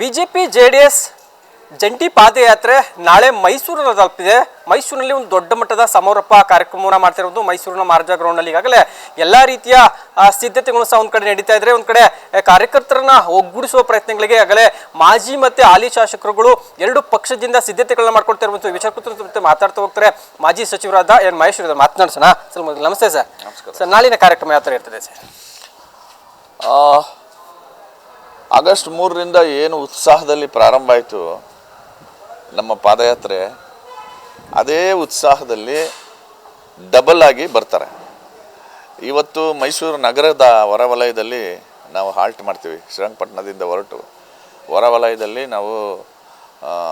BJP J D S ಜಂಟಿ ಪಾದಯಾತ್ರೆ ನಾಳೆ ಮೈಸೂರನ್ನು ತಲುಪಿದೆ. ಮೈಸೂರಿನಲ್ಲಿ ಒಂದು ದೊಡ್ಡ ಮಟ್ಟದ ಸಮಾರೋಪ ಕಾರ್ಯಕ್ರಮವನ್ನು ಮಾಡ್ತಿರೋದು ಮೈಸೂರಿನ ಮಾರ್ಜಾ ಗ್ರೌಂಡ್ನಲ್ಲಿ. ಈಗಾಗಲೇ ಎಲ್ಲ ರೀತಿಯ ಸಿದ್ಧತೆಗಳು ಸಹ ಒಂದು ಕಡೆ ನಡೀತಾ ಇದ್ರೆ ಒಂದು ಕಡೆ ಕಾರ್ಯಕರ್ತರನ್ನ ಒಗ್ಗೂಡಿಸುವ ಪ್ರಯತ್ನಗಳಿಗೆ ಆಗಲೇ ಮಾಜಿ ಮತ್ತೆ ಹಾಲಿ ಶಾಸಕರುಗಳು ಎರಡು ಪಕ್ಷದಿಂದ ಸಿದ್ಧತೆಗಳನ್ನ ಮಾಡ್ಕೊಳ್ತಾ ಇರುವಂಥ ವಿಚಾರ ಕುರಿತು ಮಾತಾಡ್ತಾ ಹೋಗ್ತಾರೆ ಮಾಜಿ ಸಚಿವರಾದ ಎನ್ ಮಹೇಶ್ ಇರೋದು ಮಾತನಾಡ್ಸೋಣ. Sir namaste sir. ಸರ್ ನಾಳಿನ ಕಾರ್ಯಕ್ರಮ ಯಾವ ಥರ ಇರ್ತದೆ ಸರ್? ಆ, ಆಗಸ್ಟ್ ಮೂರರಿಂದ ಏನು ಉತ್ಸಾಹದಲ್ಲಿ ಪ್ರಾರಂಭ ಆಯಿತು ನಮ್ಮ ಪಾದಯಾತ್ರೆ, ಅದೇ ಉತ್ಸಾಹದಲ್ಲಿ ಡಬಲ್ ಆಗಿ ಬರ್ತಾರೆ. ಇವತ್ತು ಮೈಸೂರು ನಗರದ ಹೊರವಲಯದಲ್ಲಿ ನಾವು ಹಾಲ್ಟ್ ಮಾಡ್ತೀವಿ. ಶ್ರೀರಂಗಪಟ್ಟಣದಿಂದ ಹೊರಟು ಹೊರವಲಯದಲ್ಲಿ ನಾವು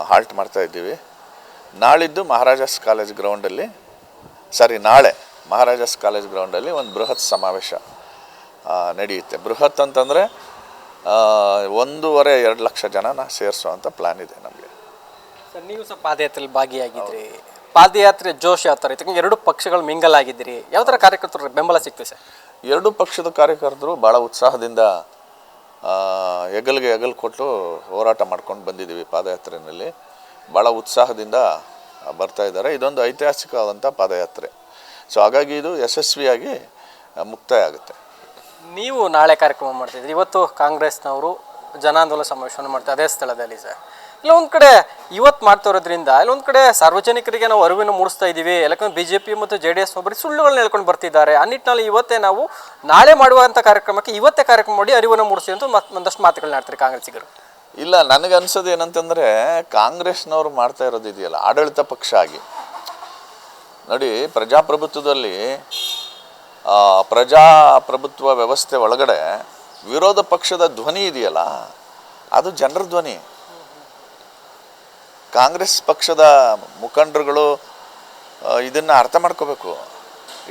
ಹಾಲ್ಟ್ ಮಾಡ್ತಾ ಇದ್ದೀವಿ. ನಾಳಿದ್ದು ಮಹಾರಾಜಸ್ ಕಾಲೇಜ್ ಗ್ರೌಂಡಲ್ಲಿ, ಸಾರಿ, ನಾಳೆ ಮಹಾರಾಜಸ್ ಕಾಲೇಜ್ ಗ್ರೌಂಡಲ್ಲಿ ಒಂದು ಬೃಹತ್ ಸಮಾವೇಶ ನಡೆಯುತ್ತೆ. ಬೃಹತ್ ಅಂತಂದರೆ ಒಂದೂವರೆ ಎರಡು ಲಕ್ಷ ಜನನ ಸೇರಿಸುವಂಥ ಪ್ಲ್ಯಾನ್ ಇದೆ ನಮಗೆ. ಸರ್ ನೀವು ಸಹ ಪಾದಯಾತ್ರೆಯಲ್ಲಿ ಭಾಗಿಯಾಗಿದ್ರಿ. ಪಾದಯಾತ್ರೆ ಜೋಶ್ ಯಾವ ಥರ ಇತ್ತು? ಎರಡು ಪಕ್ಷಗಳು ಮಿಂಗಲ್ ಆಗಿದ್ರಿ. ಯಾವ ಥರ ಕಾರ್ಯಕರ್ತರು ಬೆಂಬಲ ಸಿಕ್ತು ಸರ್? ಎರಡೂ ಪಕ್ಷದ ಕಾರ್ಯಕರ್ತರು ಭಾಳ ಉತ್ಸಾಹದಿಂದ ಹೆಗಲಿಗೆ ಹೆಗಲು ಕೊಟ್ಟು ಹೋರಾಟ ಮಾಡ್ಕೊಂಡು ಬಂದಿದ್ದೀವಿ ಪಾದಯಾತ್ರೆಯಲ್ಲಿ. ಭಾಳ ಉತ್ಸಾಹದಿಂದ ಬರ್ತಾ ಇದ್ದಾರೆ. ಇದೊಂದು ಐತಿಹಾಸಿಕವಾದಂಥ ಪಾದಯಾತ್ರೆ. ಸೊ ಹಾಗಾಗಿ ಇದು ಯಶಸ್ವಿಯಾಗಿ ಮುಕ್ತಾಯ ಆಗುತ್ತೆ. ನೀವು ನಾಳೆ ಕಾರ್ಯಕ್ರಮ ಮಾಡ್ತಿದ್ರಿ. ಇವತ್ತು ಕಾಂಗ್ರೆಸ್ನವರು ಜನಾಂದೋಲನ ಸಮಾವೇಶವನ್ನು ಮಾಡ್ತಾರೆ ಅದೇ ಸ್ಥಳದಲ್ಲಿ ಸರ್. ಇಲ್ಲ, ಒಂದು ಕಡೆ ಇವತ್ತು ಮಾಡ್ತಾ ಇರೋದ್ರಿಂದ ಇಲ್ಲೊಂದು ಕಡೆ ಸಾರ್ವಜನಿಕರಿಗೆ ನಾವು ಅರಿವನ್ನು ಮೂಡಿಸ್ತಾ ಇದ್ದೀವಿ ಯಾಕಂದ್ರೆ ಬಿ ಜೆ ಪಿ ಮತ್ತು ಜೆ ಡಿ ಎಸ್ ಒಬ್ಬರು ಸುಳ್ಳುಗಳನ್ನ ಹೇಳ್ಕೊಂಡು ಬರ್ತಿದ್ದಾರೆ. ಆ ನಿಟ್ಟಿನಲ್ಲಿ ಇವತ್ತೇ ನಾವು ನಾಳೆ ಮಾಡುವಂಥ ಕಾರ್ಯಕ್ರಮಕ್ಕೆ ಇವತ್ತೇ ಕಾರ್ಯಕ್ರಮ ಮಾಡಿ ಅರಿವನ್ನು ಮೂಡಿಸಿ ಅಂತ ಒಂದಷ್ಟು ಮಾತುಗಳನ್ನ ಆಡ್ತಾರೆ ಕಾಂಗ್ರೆಸ್ಸಿಗರು. ಇಲ್ಲ, ನನಗೆ ಅನ್ಸೋದು ಏನಂತಂದರೆ ಕಾಂಗ್ರೆಸ್ನವ್ರು ಮಾಡ್ತಾ ಇರೋದು ಇದೆಯಲ್ಲ ಆಡಳಿತ ಪಕ್ಷ ಆಗಿ. ನೋಡಿ, ಪ್ರಜಾಪ್ರಭುತ್ವದಲ್ಲಿ ಪ್ರಜಾಪ್ರಭುತ್ವ ವ್ಯವಸ್ಥೆ ಒಳಗಡೆ ವಿರೋಧ ಪಕ್ಷದ ಧ್ವನಿ ಇದೆಯಲ್ಲ, ಅದು ಜನರ ಧ್ವನಿ. ಕಾಂಗ್ರೆಸ್ ಪಕ್ಷದ ಮುಖಂಡರುಗಳು ಇದನ್ನು ಅರ್ಥ ಮಾಡ್ಕೋಬೇಕು.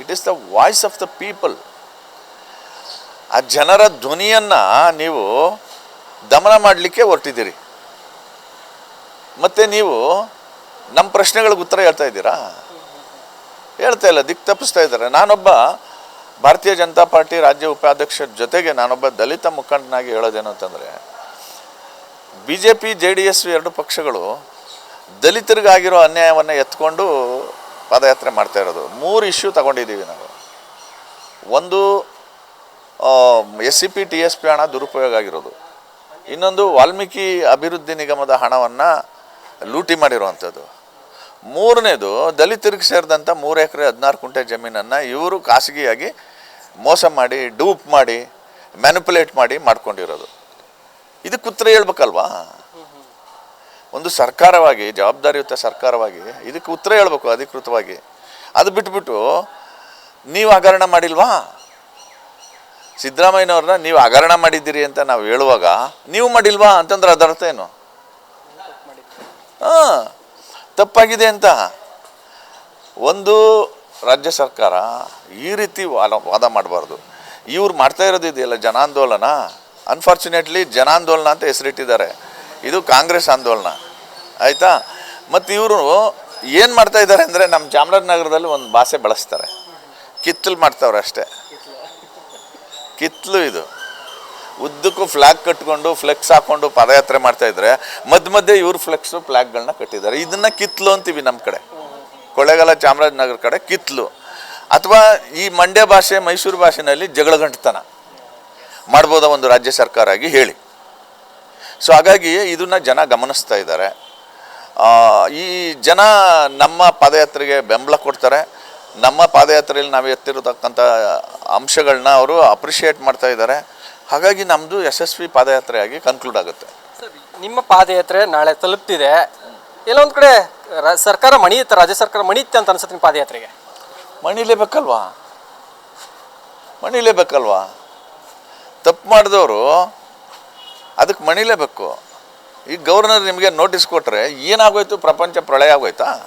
It is the voice of the people ಆ ಜನರ ಧ್ವನಿಯನ್ನು ನೀವು ದಮನ ಮಾಡಲಿಕ್ಕೆ ಹೊರಟಿದ್ದೀರಿ. ಮತ್ತು ನೀವು ನಮ್ಮ ಪ್ರಶ್ನೆಗಳಿಗೆ ಉತ್ತರ ಹೇಳ್ತಾ ಇದ್ದೀರಾ? ಹೇಳ್ತಾ ಇಲ್ಲ ದಿಕ್ ತಪ್ಪಿಸ್ತಾ ಇದ್ದಾರೆ. ನಾನೊಬ್ಬ ಭಾರತೀಯ ಜನತಾ ಪಾರ್ಟಿ ರಾಜ್ಯ ಉಪಾಧ್ಯಕ್ಷರ ಜೊತೆಗೆ ನಾನೊಬ್ಬ ದಲಿತ ಮುಖಂಡನಾಗಿ ಹೇಳೋದೇನು ಅಂತಂದರೆ B J P J D S ಎರಡು ಪಕ್ಷಗಳು ದಲಿತರಿಗಾಗಿರೋ ಅನ್ಯಾಯವನ್ನು ಎತ್ಕೊಂಡು ಪಾದಯಾತ್ರೆ ಮಾಡ್ತಾ ಇರೋದು. ಮೂರು ಇಶ್ಯೂ ತಗೊಂಡಿದ್ದೀವಿ ನಾವು. ಒಂದು S C P T S P ಹಣ ದುರುಪಯೋಗ ಆಗಿರೋದು. ಇನ್ನೊಂದು ವಾಲ್ಮೀಕಿ ಅಭಿವೃದ್ಧಿ ನಿಗಮದ ಹಣವನ್ನು ಲೂಟಿ ಮಾಡಿರುವಂಥದ್ದು. ಮೂರನೇದು ದಲಿತರಿಗೆ ಸೇರಿದಂಥ ಮೂರು ಎಕರೆ ಹದಿನಾರು ಕುಂಟೆ ಜಮೀನನ್ನು ಇವರು ಖಾಸಗಿಯಾಗಿ ಮೋಸ ಮಾಡಿ ಡೂಪ್ ಮಾಡಿ ಮ್ಯಾನಿಪುಲೇಟ್ ಮಾಡಿ ಮಾಡ್ಕೊಂಡಿರೋದು. ಇದಕ್ಕೆ ಉತ್ತರ ಹೇಳ್ಬೇಕಲ್ವಾ? ಒಂದು ಸರ್ಕಾರವಾಗಿ ಜವಾಬ್ದಾರಿಯುತ ಸರ್ಕಾರವಾಗಿ ಇದಕ್ಕೆ ಉತ್ತರ ಹೇಳ್ಬೇಕು ಅಧಿಕೃತವಾಗಿ. ಅದು ಬಿಟ್ಬಿಟ್ಟು ನೀವು ಹಗರಣ ಮಾಡಿಲ್ವಾ? ಸಿದ್ದರಾಮಯ್ಯನವ್ರನ್ನ ನೀವು ಹಗರಣ ಮಾಡಿದ್ದೀರಿ ಅಂತ ನಾವು ಹೇಳುವಾಗ ನೀವು ಮಾಡಿಲ್ವಾ ಅಂತಂದ್ರೆ ಅದರ್ಥ ಏನು? ಹಾಂ. ತಪ್ಪಾಗಿದೆ ಅಂತ. ಒಂದು ರಾಜ್ಯ ಸರ್ಕಾರ ಈ ರೀತಿ ವಾದ ವಾದ ಮಾಡಬಾರ್ದು. ಇವ್ರು ಮಾಡ್ತಾ ಇರೋದು ಇದೆಯಲ್ಲ ಜನಾಂದೋಲನ? ಅನ್ಫಾರ್ಚುನೇಟ್ಲಿ ಜನಾಂದೋಲನ ಅಂತ ಹೆಸರಿಟ್ಟಿದ್ದಾರೆ. ಇದು ಕಾಂಗ್ರೆಸ್ ಆಂದೋಲನ. ಆಯಿತಾ? ಮತ್ತು ಇವರು ಏನು ಮಾಡ್ತಾ ಇದ್ದಾರೆ ಅಂದರೆ ನಮ್ಮ ಚಾಮರಾಜನಗರದಲ್ಲಿ ಒಂದು ಭಾಷೆ ಬಳಸ್ತಾರೆ. ಕಿತ್ತಲು ಮಾಡ್ತಾವ್ರೆ ಅಷ್ಟೇ. ಕಿತ್ತಲು ಇದು. ಉದ್ದಕ್ಕೂ ಫ್ಲ್ಯಾಗ್ ಕಟ್ಕೊಂಡು ಫ್ಲೆಕ್ಸ್ ಹಾಕೊಂಡು ಪಾದಯಾತ್ರೆ ಮಾಡ್ತಾ ಇದ್ರೆ, ಮಧ್ಯ ಮಧ್ಯೆ ಇವ್ರು ಫ್ಲೆಕ್ಸು ಫ್ಲ್ಯಾಗ್ಗಳನ್ನ ಕಟ್ಟಿದ್ದಾರೆ. ಇದನ್ನ ಕಿತ್ಲು ಅಂತೀವಿ ನಮ್ಮ ಕಡೆ. ಕೊಳ್ಳೇಗಾಲ ಚಾಮರಾಜನಗರ ಕಡೆ ಕಿತ್ಲು. ಅಥವಾ ಈ ಮಂಡ್ಯ ಭಾಷೆ, ಮೈಸೂರು ಭಾಷೆನಲ್ಲಿ ಜಗಳ ಗಂಟತನ ಮಾಡ್ಬೋದಾ ಒಂದು ರಾಜ್ಯ ಸರ್ಕಾರ ಆಗಿ ಹೇಳಿ. ಸೊ ಹಾಗಾಗಿ ಇದನ್ನ ಜನ ಗಮನಿಸ್ತಾ ಇದ್ದಾರೆ. ಈ ಜನ ನಮ್ಮ ಪಾದಯಾತ್ರೆಗೆ ಬೆಂಬಲ ಕೊಡ್ತಾರೆ. ನಮ್ಮ ಪಾದಯಾತ್ರೆಯಲ್ಲಿ ನಾವು ಎತ್ತಿರತಕ್ಕಂಥ ಅಂಶಗಳನ್ನ ಅವರು ಅಪ್ರಿಷಿಯೇಟ್ ಮಾಡ್ತಾ ಇದ್ದಾರೆ. ಹಾಗಾಗಿ ನಮ್ಮದು ಯಶಸ್ವಿ ಪಾದಯಾತ್ರೆಯಾಗಿ ಕನ್ಕ್ಲೂಡ್ ಆಗುತ್ತೆ. ನಿಮ್ಮ ಪಾದಯಾತ್ರೆ ನಾಳೆ ತಲುಪ್ತಿದೆ. ಎಲ್ಲ ಒಂದು ಕಡೆ ರ- ಸರ್ಕಾರ ಮಣಿಯುತ್ತೆ ರಾಜ್ಯ ಸರ್ಕಾರ ಮಣಿಯುತ್ತೆ ಅಂತ ಅನ್ಸುತ್ತೆ ನಿಮ್ಮ ಪಾದಯಾತ್ರೆಗೆ? ಮಣಿಲೇಬೇಕಲ್ವಾ ಮಣಿಲೇಬೇಕಲ್ವಾ ತಪ್ಪು ಮಾಡಿದವರು ಅದಕ್ಕೆ ಮಣಿಲೇಬೇಕು ಈಗ ಗವರ್ನರ್ ನಿಮಗೆ ನೋಟಿಸ್ ಕೊಟ್ಟರೆ ಏನಾಗೋಯ್ತು? ಪ್ರಪಂಚ ಪ್ರಳಯ ಆಗೋಯ್ತಾ?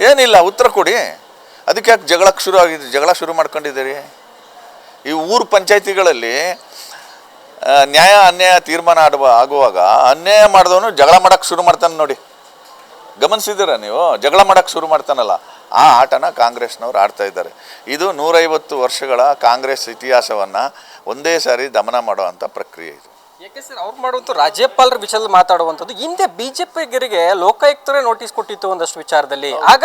ಏನಿಲ್ಲ ಉತ್ತರ ಕೊಡಿ. ಅದಕ್ಕೆ ಯಾಕೆ ಜಗಳಕ್ಕೆ ಶುರು ಆಗಿದೆ? ಜಗಳ ಶುರು ಮಾಡ್ಕೊಂಡಿದ್ದೀರಿ? ಈ ಊರು ಪಂಚಾಯತಿಗಳಲ್ಲಿ ನ್ಯಾಯ ಅನ್ಯಾಯ ತೀರ್ಮಾನ ಆಡುವ ಆಗುವಾಗ ಅನ್ಯಾಯ ಮಾಡಿದವನು ಜಗಳ ಮಾಡಕ್ಕೆ ಶುರು ಮಾಡ್ತಾನೆ ನೋಡಿ. ಗಮನಿಸಿದ್ದೀರಾ ನೀವು? ಜಗಳ ಮಾಡಕ್ಕೆ ಶುರು ಮಾಡ್ತಾನಲ್ಲ. ಆ ಆಟನ ಕಾಂಗ್ರೆಸ್ನವ್ರು ಆಡ್ತಾ ಇದ್ದಾರೆ. ಇದು ನೂರೈವತ್ತು ವರ್ಷಗಳ ಕಾಂಗ್ರೆಸ್ ಇತಿಹಾಸವನ್ನು ಒಂದೇ ಸಾರಿ ದಮನ ಮಾಡುವಂಥ ಪ್ರಕ್ರಿಯೆ ಇದು. ಯಾಕೆ ಸರ್ ಅವ್ರು ಮಾಡುವಂಥ ರಾಜ್ಯಪಾಲರ ವಿಚಾರದಲ್ಲಿ ಮಾತಾಡುವಂಥದ್ದು. ಹಿಂದೆ ಬಿಜೆಪಿಗರಿಗೆ ಲೋಕಾಯುಕ್ತರೇ ನೋಟಿಸ್ ಕೊಟ್ಟಿತ್ತು ಒಂದಷ್ಟು ವಿಚಾರದಲ್ಲಿ. ಆಗ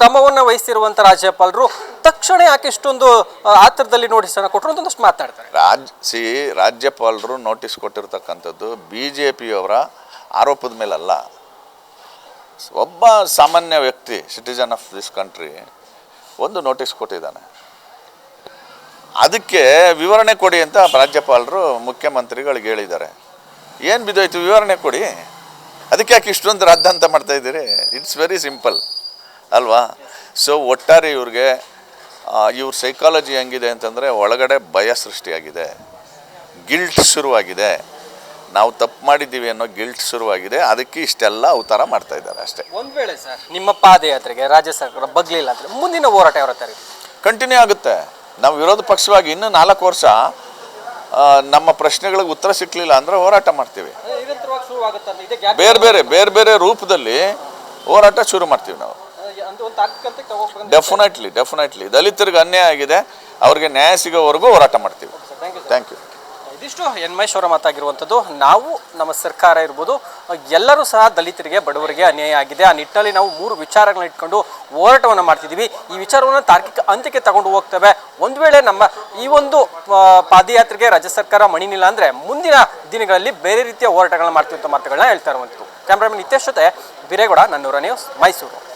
ಕ್ರಮವನ್ನು ವಹಿಸಿರುವಂಥ ರಾಜ್ಯಪಾಲರು ತಕ್ಷಣ ಯಾಕೆ ಇಷ್ಟೊಂದು ಆತರದಲ್ಲಿ ನೋಟಿಸ್ ಅನ್ನ ಕೊಟ್ಟರು ಒಂದಷ್ಟು ಮಾತಾಡ್ತಾರೆ. ರಾಜ್ ಸಿ ರಾಜ್ಯಪಾಲರು ನೋಟಿಸ್ ಕೊಟ್ಟಿರ್ತಕ್ಕಂಥದ್ದು ಬಿ ಜೆ ಪಿಯವರ ಆರೋಪದ ಮೇಲಲ್ಲ. ಒಬ್ಬ ಸಾಮಾನ್ಯ ವ್ಯಕ್ತಿ ಸಿಟಿಜನ್ ಆಫ್ ದಿಸ್ ಕಂಟ್ರಿ ಒಂದು ನೋಟಿಸ್ ಕೊಟ್ಟಿದ್ದಾನೆ. ಅದಕ್ಕೆ ವಿವರಣೆ ಕೊಡಿ ಅಂತ ರಾಜ್ಯಪಾಲರು ಮುಖ್ಯಮಂತ್ರಿಗಳಿಗೆ ಹೇಳಿದ್ದಾರೆ. ಏನು ಬಿದ್ದೋಯ್ತು? ವಿವರಣೆ ಕೊಡಿ. ಅದಕ್ಕೆ ಯಾಕೆ ಇಷ್ಟೊಂದು ರದ್ದಂತ ಮಾಡ್ತಾ ಇದ್ದೀರಿ? ಇಟ್ಸ್ ವೆರಿ ಸಿಂಪಲ್ ಅಲ್ವಾ? ಸೊ ಒಟ್ಟಾರೆ ಇವ್ರಿಗೆ ಇವ್ರ ಸೈಕಾಲಜಿ ಹೆಂಗಿದೆ ಅಂತಂದರೆ ಒಳಗಡೆ ಭಯ ಸೃಷ್ಟಿಯಾಗಿದೆ. ಗಿಲ್ಟ್ ಶುರುವಾಗಿದೆ. ನಾವು ತಪ್ಪು ಮಾಡಿದ್ದೀವಿ ಅನ್ನೋ ಗಿಲ್ಟ್ ಶುರುವಾಗಿದೆ. ಅದಕ್ಕೆ ಇಷ್ಟೆಲ್ಲ ಅವತಾರ ಮಾಡ್ತಾ ಇದ್ದಾರೆ ಅಷ್ಟೇ. ಒಂದು ವೇಳೆ ಸರ್ ನಿಮ್ಮ ಪಾದಯಾತ್ರೆಗೆ ರಾಜ್ಯ ಸರ್ಕಾರ ಬಗ್ಲಿಲ್ಲ ಅಂದರೆ ಮುಂದಿನ ಹೋರಾಟ ಯಾವ ಕಂಟಿನ್ಯೂ ಆಗುತ್ತೆ. ನಾವು ವಿರೋಧ ಪಕ್ಷವಾಗಿ ಇನ್ನೂ ನಾಲ್ಕು ವರ್ಷ ನಮ್ಮ ಪ್ರಶ್ನೆಗಳಿಗೆ ಉತ್ತರ ಸಿಕ್ಕಲಿಲ್ಲ ಅಂದರೆ ಹೋರಾಟ ಮಾಡ್ತೀವಿ. ಬೇರೆ ಬೇರೆ ಬೇರೆ ಬೇರೆ ರೂಪದಲ್ಲಿ ಹೋರಾಟ ಶುರು ಮಾಡ್ತೀವಿ ನಾವು. ಡೆಫಿನೆಟ್ಲಿ ಡೆಫಿನೆಟ್ಲಿ ದಲಿತರಿಗೆ ಅನ್ಯಾಯ ಆಗಿದೆ ಅವ್ರಿಗೆ ನ್ಯಾಯ ಸಿಗೋವರೆಗೂ ಹೋರಾಟ ಮಾಡ್ತೀವಿ. ಥ್ಯಾಂಕ್ ಯು ಇದಿಷ್ಟು ಎನ್ ಮಹೇಶ್ವರ ಮಾತಾಗಿರುವಂಥದ್ದು ನಾವು ನಮ್ಮ ಸರ್ಕಾರ ಇರ್ಬೋದು, ಎಲ್ಲರೂ ಸಹ ದಲಿತರಿಗೆ, ಬಡವರಿಗೆ ಅನ್ಯಾಯ ಆಗಿದೆ. ಆ ನಿಟ್ಟಿನಲ್ಲಿ ನಾವು ಮೂರು ವಿಚಾರಗಳನ್ನ ಇಟ್ಕೊಂಡು ಹೋರಾಟವನ್ನು ಮಾಡ್ತಿದ್ದೀವಿ ಈ ವಿಚಾರವನ್ನು ತಾರ್ಕಿಕ ಅಂತ್ಯಕ್ಕೆ ತಗೊಂಡು ಹೋಗ್ತೇವೆ. ಒಂದು ವೇಳೆ ನಮ್ಮ ಈ ಒಂದು ಪಾದಯಾತ್ರೆಗೆ ರಾಜ್ಯ ಸರ್ಕಾರ ಮಣಿನಿಲ್ಲ ಅಂದರೆ ಮುಂದಿನ ದಿನಗಳಲ್ಲಿ ಬೇರೆ ರೀತಿಯ ಹೋರಾಟಗಳನ್ನ ಮಾಡ್ತೀವಿ ಅಂತ ಮಾತುಗಳನ್ನ ಹೇಳ್ತಾ ಇರುವಂಥದ್ದು. ಕ್ಯಾಮ್ರಾಮನ್ ನಿತೇಶ್ ಜೊತೆ ಬಿರೇಗೌಡ, ನನ್ನೂರ ನ್ಯೂಸ್, ಮೈಸೂರು.